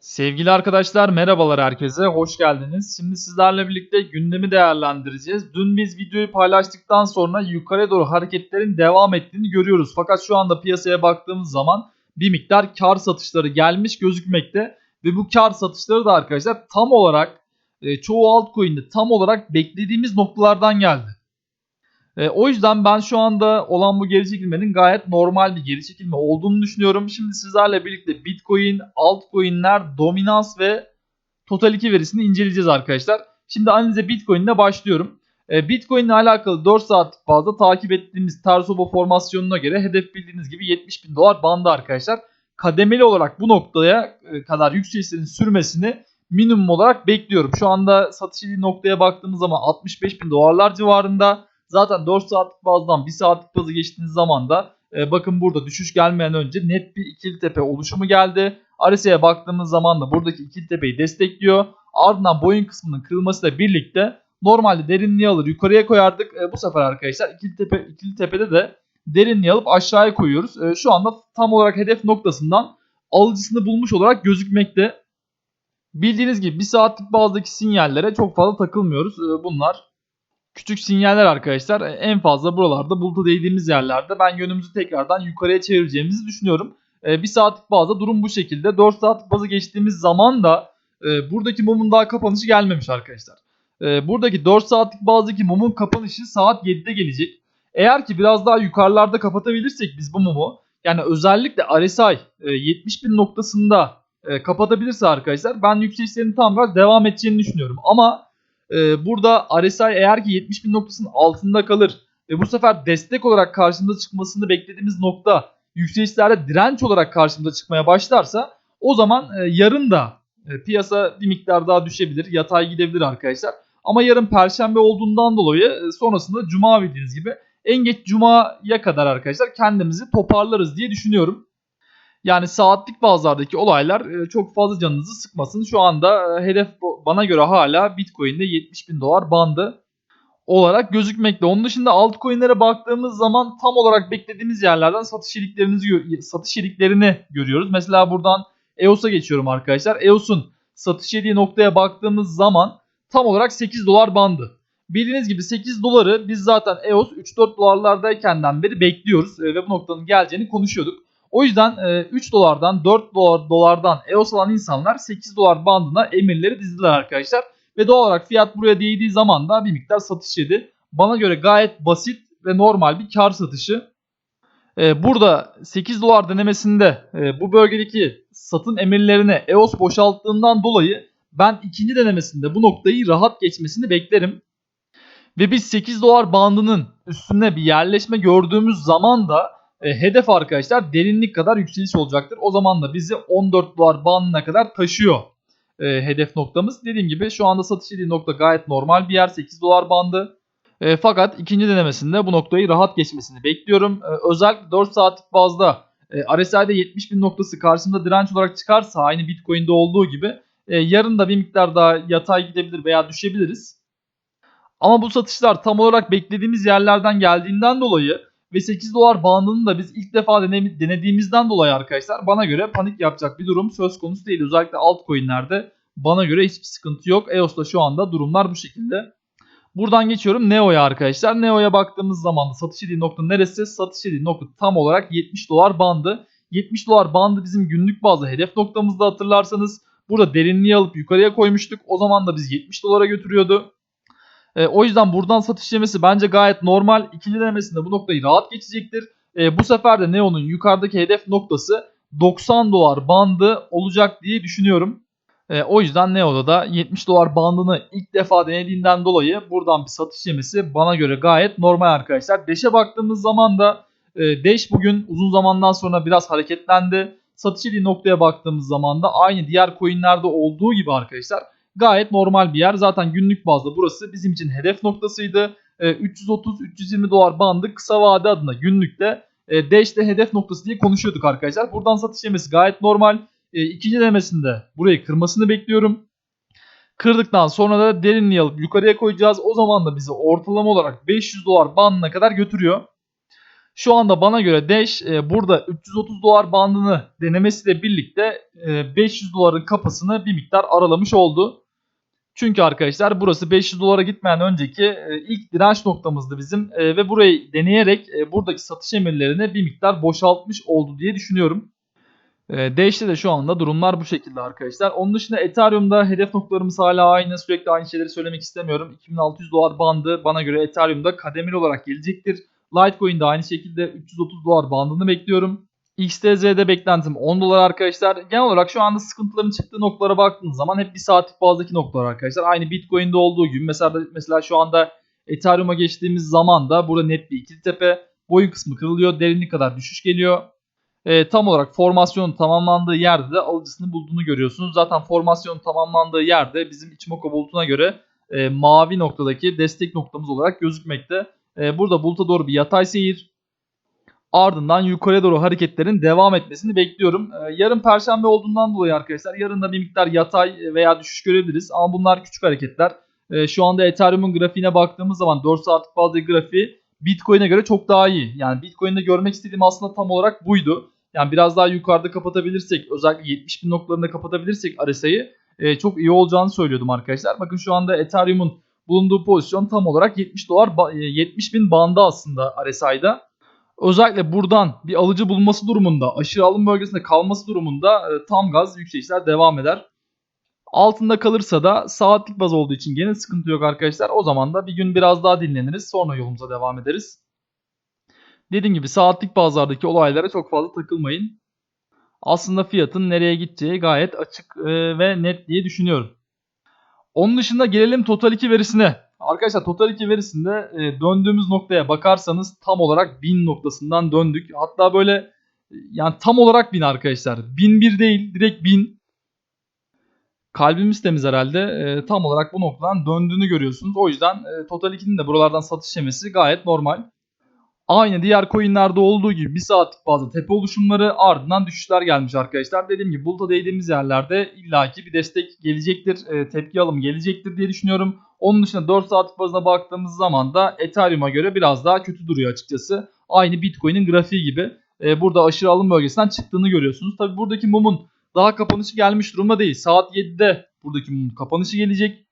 Sevgili arkadaşlar merhabalar herkese hoş geldiniz. Şimdi sizlerle birlikte gündemi değerlendireceğiz. Dün biz videoyu paylaştıktan sonra yukarı doğru hareketlerin devam ettiğini görüyoruz. Fakat şu anda piyasaya baktığımız zaman bir miktar kar satışları gelmiş gözükmekte. Ve bu kar satışları da arkadaşlar tam olarak e, çoğu altcoin'de tam olarak beklediğimiz noktalardan geldi. E, o yüzden ben şu anda olan bu geri çekilmenin gayet normal bir geri çekilme olduğunu düşünüyorum. Şimdi sizlerle birlikte Bitcoin, altcoin'ler, dominans ve Total 2 verisini inceleyeceğiz arkadaşlar. Şimdi analize Bitcoin ile başlıyorum. E, Bitcoin ile alakalı 4 saatlik fazla takip ettiğimiz Tersoba formasyonuna göre hedef bildiğiniz gibi 70 bin dolar bandı arkadaşlar. Kademeli olarak bu noktaya e, kadar yükselişlerin sürmesini minimum olarak bekliyorum. Şu anda satış noktaya baktığımız zaman 65 bin dolarlar civarında. Zaten 4 saatlik bazdan 1 saatlik bazı geçtiğiniz zaman da e, bakın burada düşüş gelmeyen önce net bir ikili tepe oluşumu geldi. RSI'ye baktığımız zaman da buradaki ikili tepeyi destekliyor. Ardından boyun kısmının kırılmasıyla birlikte normalde derinliği alır yukarıya koyardık. E, bu sefer arkadaşlar ikili, tepe, ikili tepede de derinliği alıp aşağıya koyuyoruz. E, şu anda tam olarak hedef noktasından alıcısını bulmuş olarak gözükmekte. Bildiğiniz gibi 1 saatlik bazdaki sinyallere çok fazla takılmıyoruz. E, bunlar küçük sinyaller arkadaşlar. En fazla buralarda buluta değdiğimiz yerlerde ben yönümüzü tekrardan yukarıya çevireceğimizi düşünüyorum. E, 1 saatlik bazda durum bu şekilde. 4 saatlik bazı geçtiğimiz zaman da e, buradaki mumun daha kapanışı gelmemiş arkadaşlar. E, buradaki 4 saatlik bazdaki mumun kapanışı saat 7'de gelecek. Eğer ki biraz daha yukarılarda kapatabilirsek biz bu mumu yani özellikle RSI e, 70 bin noktasında e, kapatabilirse arkadaşlar ben yükselişlerin tam gaz devam edeceğini düşünüyorum. Ama e, burada RSI eğer ki 70 bin noktasının altında kalır ve bu sefer destek olarak karşımıza çıkmasını beklediğimiz nokta yükselişlerde direnç olarak karşımıza çıkmaya başlarsa o zaman e, yarın da e, piyasa bir miktar daha düşebilir, yatay gidebilir arkadaşlar. Ama yarın perşembe olduğundan dolayı e, sonrasında cuma bildiğiniz gibi en geç cumaya kadar arkadaşlar kendimizi toparlarız diye düşünüyorum. Yani saatlik bazlardaki olaylar e, çok fazla canınızı sıkmasın. Şu anda e, bana göre hala Bitcoin'de 70 bin dolar bandı olarak gözükmekte. Onun dışında altcoin'lere baktığımız zaman tam olarak beklediğimiz yerlerden satış iliklerini, satış iliklerini görüyoruz. Mesela buradan EOS'a geçiyorum arkadaşlar. EOS'un satış yediği noktaya baktığımız zaman tam olarak 8 dolar bandı. Bildiğiniz gibi 8 doları biz zaten EOS 3-4 dolarlardayken beri bekliyoruz ve bu noktanın geleceğini konuşuyorduk. O yüzden 3 e, dolardan 4 dolar, dolardan EOS alan insanlar 8 dolar bandına emirleri dizdiler arkadaşlar. Ve doğal olarak fiyat buraya değdiği zaman da bir miktar satış yedi. Bana göre gayet basit ve normal bir kar satışı. E, burada 8 dolar denemesinde e, bu bölgedeki satın emirlerine EOS boşalttığından dolayı ben ikinci denemesinde bu noktayı rahat geçmesini beklerim. Ve biz 8 dolar bandının üstüne bir yerleşme gördüğümüz zaman da e, hedef arkadaşlar derinlik kadar yükseliş olacaktır. O zaman da bizi 14 dolar bandına kadar taşıyor e, hedef noktamız. Dediğim gibi şu anda satış edildiği nokta gayet normal bir yer 8 dolar bandı. E, fakat ikinci denemesinde bu noktayı rahat geçmesini bekliyorum. E, özellikle 4 saatlik bazda e, RSI'de 70 bin noktası karşımda direnç olarak çıkarsa aynı Bitcoin'de olduğu gibi e, yarın da bir miktar daha yatay gidebilir veya düşebiliriz. Ama bu satışlar tam olarak beklediğimiz yerlerden geldiğinden dolayı ve 8 dolar bandını da biz ilk defa denediğimizden dolayı arkadaşlar bana göre panik yapacak bir durum söz konusu değil. Özellikle altcoin'lerde bana göre hiçbir sıkıntı yok. EOS'ta şu anda durumlar bu şekilde. Buradan geçiyorum Neo'ya arkadaşlar. Neo'ya baktığımız zaman da satış edildiği nokta neresi? Satış edildiği nokta tam olarak 70 dolar bandı. 70 dolar bandı bizim günlük bazda hedef noktamızda hatırlarsanız. Burada derinliği alıp yukarıya koymuştuk. O zaman da biz 70 dolara götürüyordu. E, o yüzden buradan satış yemesi bence gayet normal. İkinci denemesinde bu noktayı rahat geçecektir. E, bu sefer de Neo'nun yukarıdaki hedef noktası 90 dolar bandı olacak diye düşünüyorum. E, o yüzden Neo'da da 70 dolar bandını ilk defa denediğinden dolayı buradan bir satış yemesi bana göre gayet normal arkadaşlar. Dash'e baktığımız zaman da e, Dash bugün uzun zamandan sonra biraz hareketlendi. Satış edildiği noktaya baktığımız zaman da aynı diğer coinlerde olduğu gibi arkadaşlar gayet normal bir yer. Zaten günlük bazda burası bizim için hedef noktasıydı. E, 330-320 dolar bandı kısa vade adına günlükte e, Dash'te hedef noktası diye konuşuyorduk arkadaşlar. Buradan satış yemesi gayet normal. E, ikinci denemesinde burayı kırmasını bekliyorum. Kırdıktan sonra da derinliği alıp yukarıya koyacağız. O zaman da bizi ortalama olarak 500 dolar bandına kadar götürüyor. Şu anda bana göre Dash e, burada 330 dolar bandını denemesiyle birlikte e, 500 doların kapısını bir miktar aralamış oldu. Çünkü arkadaşlar burası 500 dolara gitmeyen önceki e, ilk direnç noktamızdı bizim e, ve burayı deneyerek e, buradaki satış emirlerini bir miktar boşaltmış oldu diye düşünüyorum. Dash'te de şu anda durumlar bu şekilde arkadaşlar. Onun dışında Ethereum'da hedef noktalarımız hala aynı. Sürekli aynı şeyleri söylemek istemiyorum. 2600 dolar bandı bana göre Ethereum'da kademeli olarak gelecektir. Litecoin'de aynı şekilde 330 dolar bandını bekliyorum. XTZ'de beklentim 10 dolar arkadaşlar. Genel olarak şu anda sıkıntıların çıktığı noktalara baktığınız zaman hep bir saatlik bazdaki noktalar arkadaşlar. Aynı Bitcoin'de olduğu gibi mesela mesela şu anda Ethereum'a geçtiğimiz zaman da burada net bir ikili tepe. Boyun kısmı kırılıyor. Derinlik kadar düşüş geliyor. E, tam olarak formasyonun tamamlandığı yerde de alıcısını bulduğunu görüyorsunuz. Zaten formasyonun tamamlandığı yerde bizim Ichimoku bulutuna göre e, mavi noktadaki destek noktamız olarak gözükmekte. E, burada buluta doğru bir yatay seyir. Ardından yukarı doğru hareketlerin devam etmesini bekliyorum. E, yarın perşembe olduğundan dolayı arkadaşlar yarın da bir miktar yatay veya düşüş görebiliriz. Ama bunlar küçük hareketler. E, şu anda Ethereum'un grafiğine baktığımız zaman 4 saatlik bazı grafiği Bitcoin'e göre çok daha iyi. Yani Bitcoin'de görmek istediğim aslında tam olarak buydu. Yani biraz daha yukarıda kapatabilirsek özellikle 70 bin noktalarında kapatabilirsek RSI'yi e, çok iyi olacağını söylüyordum arkadaşlar. Bakın şu anda Ethereum'un bulunduğu pozisyon tam olarak 70 dolar 70 bin bandı aslında RSI'da. Özellikle buradan bir alıcı bulması durumunda aşırı alım bölgesinde kalması durumunda e, tam gaz yükselişler devam eder. Altında kalırsa da saatlik baz olduğu için gene sıkıntı yok arkadaşlar. O zaman da bir gün biraz daha dinleniriz. Sonra yolumuza devam ederiz. Dediğim gibi saatlik bazlardaki olaylara çok fazla takılmayın. Aslında fiyatın nereye gideceği gayet açık e, ve net diye düşünüyorum. Onun dışında gelelim Total 2 verisine. Arkadaşlar Total 2 verisinde e, döndüğümüz noktaya bakarsanız tam olarak 1000 noktasından döndük. Hatta böyle yani tam olarak 1000 arkadaşlar. 1001 değil direkt 1000. Kalbimiz temiz herhalde. E, tam olarak bu noktadan döndüğünü görüyorsunuz. O yüzden e, Total 2'nin de buralardan satış yemesi gayet normal. Aynı diğer coinlerde olduğu gibi bir saatlik bazı tepe oluşumları ardından düşüşler gelmiş arkadaşlar. Dediğim gibi buluta değdiğimiz yerlerde illaki bir destek gelecektir. E, tepki alım gelecektir diye düşünüyorum. Onun dışında 4 saatlik bazına baktığımız zaman da Ethereum'a göre biraz daha kötü duruyor açıkçası. Aynı Bitcoin'in grafiği gibi. E, burada aşırı alım bölgesinden çıktığını görüyorsunuz. Tabi buradaki mumun daha kapanışı gelmiş durumda değil. Saat 7'de buradaki mumun kapanışı gelecek.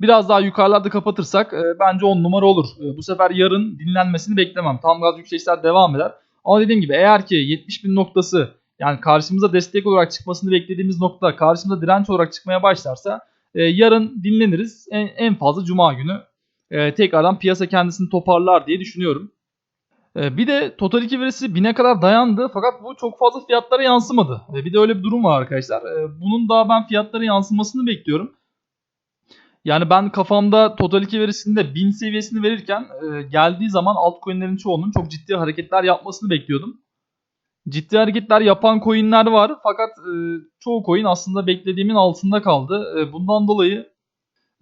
Biraz daha yukarılarda kapatırsak e, bence 10 numara olur. E, bu sefer yarın dinlenmesini beklemem. Tam gaz yükselişler devam eder. Ama dediğim gibi eğer ki 70 bin noktası yani karşımıza destek olarak çıkmasını beklediğimiz nokta karşımıza direnç olarak çıkmaya başlarsa e, yarın dinleniriz. En, en fazla cuma günü e, tekrardan piyasa kendisini toparlar diye düşünüyorum. E, bir de Total 2 verisi 1000'e kadar dayandı fakat bu çok fazla fiyatlara yansımadı. E, bir de öyle bir durum var arkadaşlar. E, bunun daha ben fiyatlara yansımasını bekliyorum. Yani ben kafamda Total 2 verisinde 1000 seviyesini verirken e, geldiği zaman altcoin'lerin çoğunun çok ciddi hareketler yapmasını bekliyordum. Ciddi hareketler yapan coin'ler var fakat e, çoğu coin aslında beklediğimin altında kaldı. E, bundan dolayı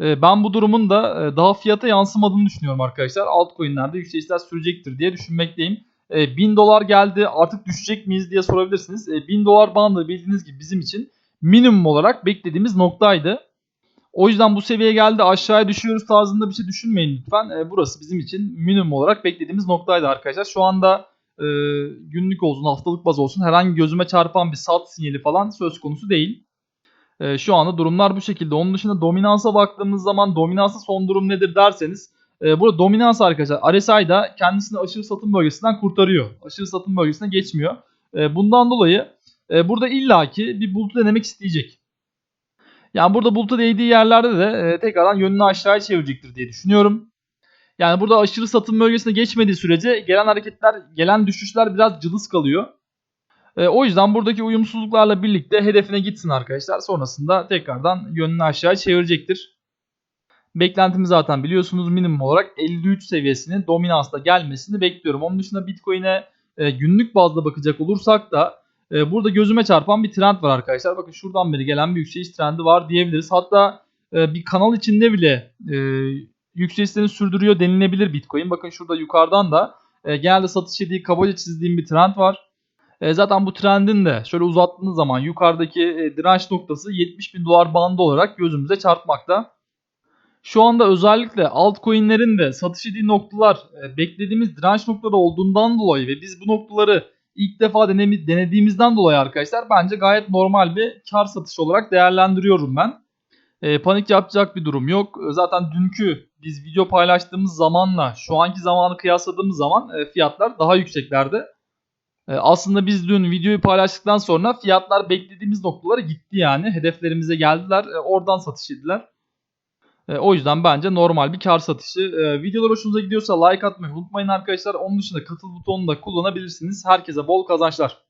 e, ben bu durumun da e, daha fiyata yansımadığını düşünüyorum arkadaşlar. Altcoin'lerde yükselişler sürecektir diye düşünmekteyim. E, 1000 dolar geldi artık düşecek miyiz diye sorabilirsiniz. E, 1000 dolar bandı bildiğiniz gibi bizim için minimum olarak beklediğimiz noktaydı. O yüzden bu seviyeye geldi aşağıya düşüyoruz tarzında bir şey düşünmeyin lütfen. E, burası bizim için minimum olarak beklediğimiz noktaydı arkadaşlar. Şu anda e, günlük olsun haftalık baz olsun herhangi gözüme çarpan bir sat sinyali falan söz konusu değil. E, şu anda durumlar bu şekilde. Onun dışında dominansa baktığımız zaman dominansa son durum nedir derseniz e, burada dominans arkadaşlar RSI'da kendisini aşırı satım bölgesinden kurtarıyor. Aşırı satım bölgesine geçmiyor. E, bundan dolayı e, burada illaki bir bulut denemek isteyecek. Yani burada buluta değdiği yerlerde de e, tekrardan yönünü aşağıya çevirecektir diye düşünüyorum. Yani burada aşırı satım bölgesine geçmediği sürece gelen hareketler, gelen düşüşler biraz cılız kalıyor. E, o yüzden buradaki uyumsuzluklarla birlikte hedefine gitsin arkadaşlar. Sonrasında tekrardan yönünü aşağıya çevirecektir. Beklentimi zaten biliyorsunuz minimum olarak 53 seviyesinin dominansla gelmesini bekliyorum. Onun dışında Bitcoin'e e, günlük bazda bakacak olursak da e, burada gözüme çarpan bir trend var arkadaşlar. Bakın şuradan beri gelen bir yükseliş trendi var diyebiliriz. Hatta e, bir kanal içinde bile e, yükselişlerini sürdürüyor denilebilir Bitcoin. Bakın şurada yukarıdan da e, genelde satış yediği kabaca çizdiğim bir trend var. E, zaten bu trendin de şöyle uzattığınız zaman yukarıdaki e, direnç noktası 70 bin dolar bandı olarak gözümüze çarpmakta. Şu anda özellikle altcoin'lerin de satış ettiği noktalar e, beklediğimiz direnç noktaları olduğundan dolayı ve biz bu noktaları ilk defa denemi- denediğimizden dolayı arkadaşlar bence gayet normal bir kar satışı olarak değerlendiriyorum ben. E, panik yapacak bir durum yok. E, Zaten dünkü biz video paylaştığımız zamanla şu anki zamanı kıyasladığımız zaman e, fiyatlar daha yükseklerdi. E, aslında biz dün videoyu paylaştıktan sonra fiyatlar beklediğimiz noktalara gitti yani. Hedeflerimize geldiler. E, oradan satış ettiler. E, o yüzden bence normal bir kar satışı. E, videolar hoşunuza gidiyorsa like atmayı unutmayın arkadaşlar. Onun dışında katıl butonunu da kullanabilirsiniz. Herkese bol kazançlar.